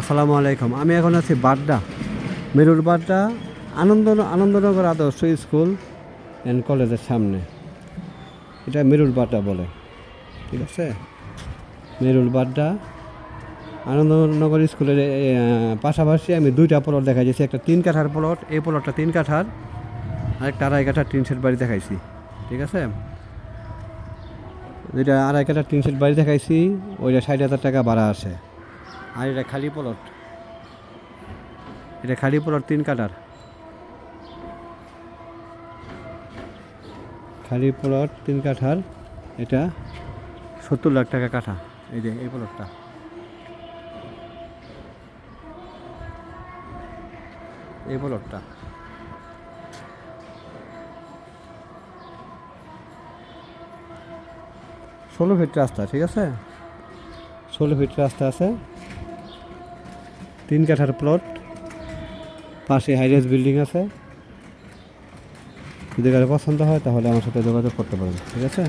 আসসালামু আলাইকুম। আমি এখন আছি বাড্ডা, মেরুর বাড্ডা, আনন্দ, আনন্দনগর আদর্শ স্কুল অ্যান্ড কলেজের সামনে। এটা মেরুর বাড্ডা বলে, ঠিক আছে? মেরুর বাড্ডা, আনন্দনগর স্কুলের পাশাপাশি আমি দুইটা প্লট দেখাইছি একটা তিন কাঠার প্লট এই প্লটটা তিন কাঠার, আরেকটা আড়াই কাঠার টিন সেট বাড়ি দেখাইছি, ঠিক আছে? যেটা আড়াই কাঠার টিন সেট বাড়ি দেখাইছি, ওইটা ষাট হাজার টাকা ভাড়া আসে। আর এটা খালি প্লট। এটা খালি প্লট, তিন কাঠার খালি প্লট, তিন কাঠার। এটা সত্তর লাখ টাকা কাঠা, এই যে, এই প্লটটা। এই প্লটটা। ষোলো ফিট রাস্তা, ঠিক আছে? ষোলো ফিট রাস্তা আছে। তিন কাঠার প্লট পাশে হাইরাইজ বিল্ডিং আছে। যদি কারও পছন্দ হয়, তাহলে আমার সাথে যোগাযোগ করতে পারেন। ঠিক আছে?